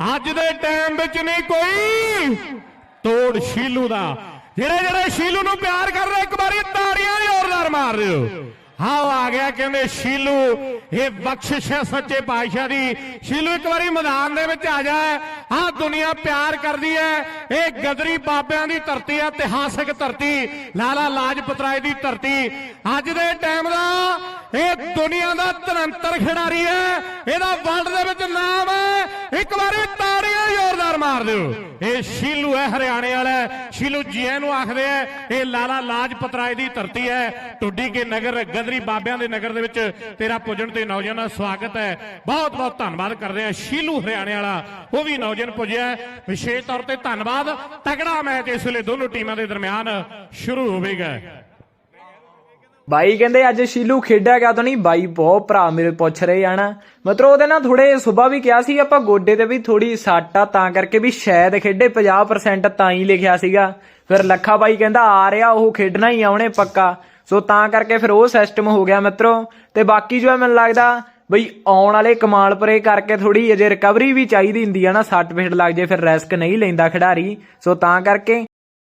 ਅੱਜ ਦੇ ਟਾਈਮ ਵਿੱਚ ਨਹੀਂ ਕੋਈ ਤੋੜ ਸ਼ੀਲੂ ਦਾ। ਜਿਹੜੇ ਜਿਹੜੇ ਸ਼ੀਲੂ ਨੂੰ ਪਿਆਰ ਕਰ ਰਹੇ, ਇੱਕ ਵਾਰੀ ਤਾੜੀਆਂ ਜ਼ੋਰਦਾਰ ਮਾਰ ਦਿਓ। ਹਾਂ ਆ ਗਿਆ ਕਹਿੰਦੇ ਸ਼ੀਲੂ, ਇਹ ਬਖਸ਼ਿਸ਼ ਹੈ ਸੱਚੇ ਪਾਤਸ਼ਾਹ ਦੀ। ਸ਼ੀਲੂ ਇੱਕ ਵਾਰੀ ਮੈਦਾਨ ਦੇ ਵਿੱਚ ਆ ਜਾ। ਹਾਂ ਦੁਨੀਆ ਪਿਆਰ ਕਰਦੀ ਹੈ। ਇਹ ਗਦਰੀ ਬਾਬਿਆਂ ਦੀ ਧਰਤੀ ਹੈ, ਇਤਿਹਾਸਕ ਧਰਤੀ। ਲਾਲਾ ਲਾਜਪਤ ਰਾਏ ਦੀ ਧਰਤੀ। ਅੱਜ ਦੇ ਟਾਈਮ ਦਾ ਇਹ ਦੁਨੀਆ ਦਾ ਤਨੰਤਰ ਖਿਡਾਰੀ ਹੈ। ਇਹਦਾ ਵਰਲਡ ਦੇ ਵਿੱਚ ਨਾਮ ਹੈ। ਇੱਕ ਵਾਰੀ ਤਾੜੀਆਂ ਜ਼ੋਰਦਾਰ ਮਾਰ ਦਿਓ। ਇਹ ਸ਼ੀਲੂ ਹੈ, ਹਰਿਆਣੇ ਵਾਲਾ ਸ਼ੀਲੂ ਜੀਐ ਨੂੰ ਆਖਦੇ ਆ, ਇਹ ਲਾਲਾ ਲਾਜਪਤ ਦੀ ਧਰਤੀ ਹੈ। ਟੁੱਡੀ ਕੇ ਨਗਰ, ਗਦਰੀ ਬਾਬਿਆਂ ਦੇ ਨਗਰ ਦੇ ਵਿੱਚ ਤੇਰਾ ਪੁੱਜਣ ਤੇ ਨੌਜਵਾਨਾਂ ਦਾ ਸਵਾਗਤ ਹੈ। ਬਹੁਤ ਬਹੁਤ ਧੰਨਵਾਦ ਕਰਦੇ ਆ ਸ਼ੀਲੂ ਹਰਿਆਣੇ ਵਾਲਾ। ਉਹ ਵੀ ਨੌਜਵਾਨ ਪੁੱਜਿਆ ਵਿਸ਼ੇਸ਼ ਤੌਰ ਤੇ ਧੰਨਵਾਦ। ਤਗੜਾ ਮੈਚ ਇਸ ਵੇਲੇ ਦੋਨੋਂ ਟੀਮਾਂ ਦੇ ਦਰਮਿਆਨ ਸ਼ੁਰੂ ਹੋਵੇਗਾ ਬਾਈ ਕਹਿੰਦੇ, ਅੱਜ ਸ਼ੀਲੂ ਖੇਡਿਆ ਗਿਆ ਤਾਂ ਨਹੀਂ। ਬਾਈ ਬਹੁਤ ਭਰਾ ਮੇਰੇ ਪੁੱਛ ਰਹੇ ਆ ਨਾ। ਮਤਲਬ ਉਹਦੇ ਨਾਲ ਥੋੜੇ ਸੁਬਾ ਵੀ ਕਿਹਾ ਸੀ, ਆਪਾਂ ਗੋਡੇ ਤੇ ਵੀ ਥੋੜੀ ਸੱਟ ਆ, ਤਾਂ ਕਰਕੇ ਵੀ ਸ਼ਾਇਦ ਖੇਡੇ 50% ਤਾਂ ਹੀ ਲਿਖਿਆ ਸੀਗਾ। ਫਿਰ ਲੱਖਾ ਬਾਈ ਕਹਿੰਦਾ, ਆ ਰਿਹਾ, ਉਹ ਖੇਡਣਾ ਹੀ ਆਉਣੇ ਪੱਕਾ। ਸੋ ਤਾਂ ਕਰਕੇ ਫਿਰ ਉਹ ਸਿਸਟਮ ਹੋ ਗਿਆ ਮਿੱਤਰੋ। ਤੇ ਬਾਕੀ ਜੋ ਹੈ, ਮੈਨੂੰ ਲੱਗਦਾ ਬਈ ਆਉਣ ਵਾਲੇ ਕਮਾਲਪੁਰੇ ਕਰਕੇ ਥੋੜੀ ਅਜੇ ਰਿਕਵਰੀ ਵੀ ਚਾਹੀਦੀ ਹੁੰਦੀ ਆ ਨਾ। ਸੱਟ ਫੇਟ ਲੱਗ ਜੇ, ਫਿਰ ਰਿਸਕ ਨਹੀਂ ਲੈਂਦਾ ਖਿਡਾਰੀ। ਸੋ ਤਾਂ ਕਰਕੇ